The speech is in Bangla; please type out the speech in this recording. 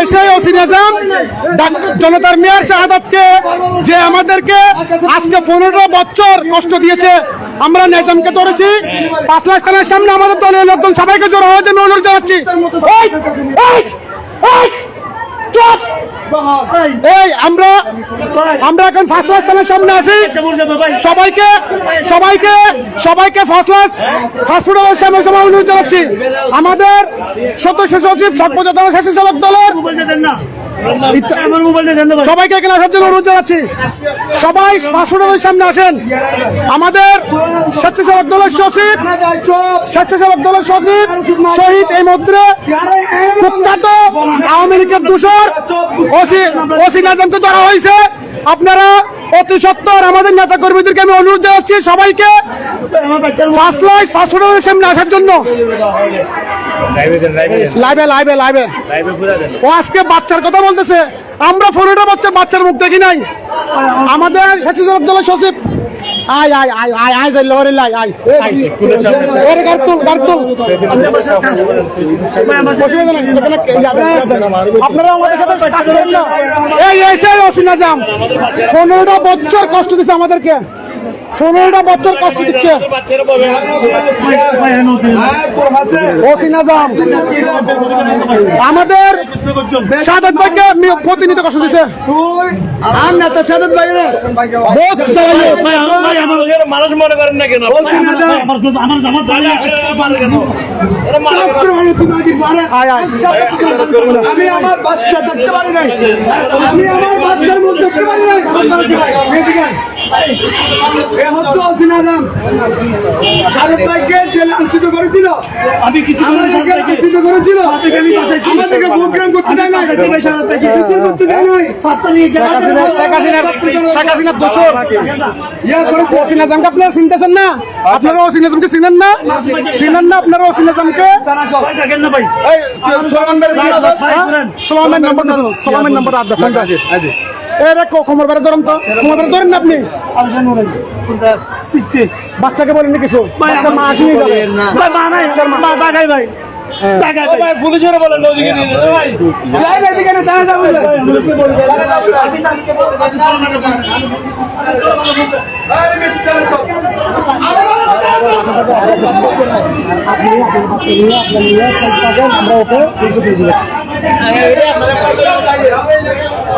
এসে ওসি নিজাম জনতার মেয়র শাহাদতকে, যে আমাদেরকে আজকে পনেরো বছর কষ্ট দিয়েছে, আমরা নেজামকে ধরেছি পাঁচ থানার সামনে আমাদের দলের লোকজন সবাইকে জোর হওয়ার জন্য অনুরোধ জানাচ্ছি! আমরা এখন ফার্স্ট ক্লাস সামনে আছি। সবাইকে সবাইকে সবাইকে ফার্স্ট ক্লাস সামনে আমাদের সদস্য সচিব সর্বজাতনা স্বেচ্ছাসেবক দলের সবাইকে এখানে আসার জন্য অনুরোধ জানাচ্ছি। সবাই ফাস্টফুডের সামনে আসেন। আমাদের স্বেচ্ছাসেবক দলের সচিব স্বেচ্ছাসেবক দলের সচিব শহীদ এই মধ্যে কুখ্যাত আওয়ামী লীগের দূষর ওসি ওসি নাজামকে ধরা হয়েছে। আপনারা অতি সত্তর আমাদের নেতা কর্মীদেরকে আমি অনুরোধ জানাচ্ছি সবাইকে ফার্স্ট লাইফ ফার্স্ট ফুডের সামনে আসার জন্য। লাইভে লাইভে লাইভে ও আজকে বাচ্চার কথা বলতেছে। আমরা ফোনটা বাচ্চা বাচ্চার মুখ দেখি নাই। আমাদের স্বেচ্ছাসেবক দলের সচিব আয় আয় আয় আয় আয় যাই লাই, আয়। ওরে কার্তুল কার্তুল অসুবিধা নাই? আপনারা আমাদের সাথে এসে অসিনা জাম পনেরোটা বছর কষ্ট দিচ্ছে আমাদেরকে পনেরোটা বছর কষ্ট দিচ্ছে। আমাদের সাদাত ভাইকে মি- প্রতিনিধি কষ্ট দিচ্ছে। আর নেতা সাদাত ভাই মানুষ মনে করেন না কেন আয় আয়। আমি আমার বাচ্চা দেখতে পারি নাই। আমি আমার বাচ্চার মুখ দেখতে পারি নাই। হচ্ছে অসিনাজাম শারদ ভাইকে যে লাঞ্ছিত করেছিল। আমি কিছু লাঞ্ছিত করেছিল। আমাদেরকে ভোট গ্রহণ করতে দেয় নাই। মিছিল করতে দেয় ইয়া ওসিনা জামকে আপনারা চিনতেছেন না? আপনারা ওসিনা জামকে চিনেন না? চিনেন না আপনারা ওসিনা জামকে? এই সোলামের নম্বর সোলামের নম্বর আর দেখেন এ রে কোমর বারে ধরেন তো কোমর বারে ধরেন না আপনি? বাচ্চাকে বলেন না কিছু। বাচ্চা মা আসেনি যাবে। পুলিশের বলেন ওদিকে ভাই এদিকে না যাবে সব। আমরা ওকে কিছু দিয়ে দিলাম সামনে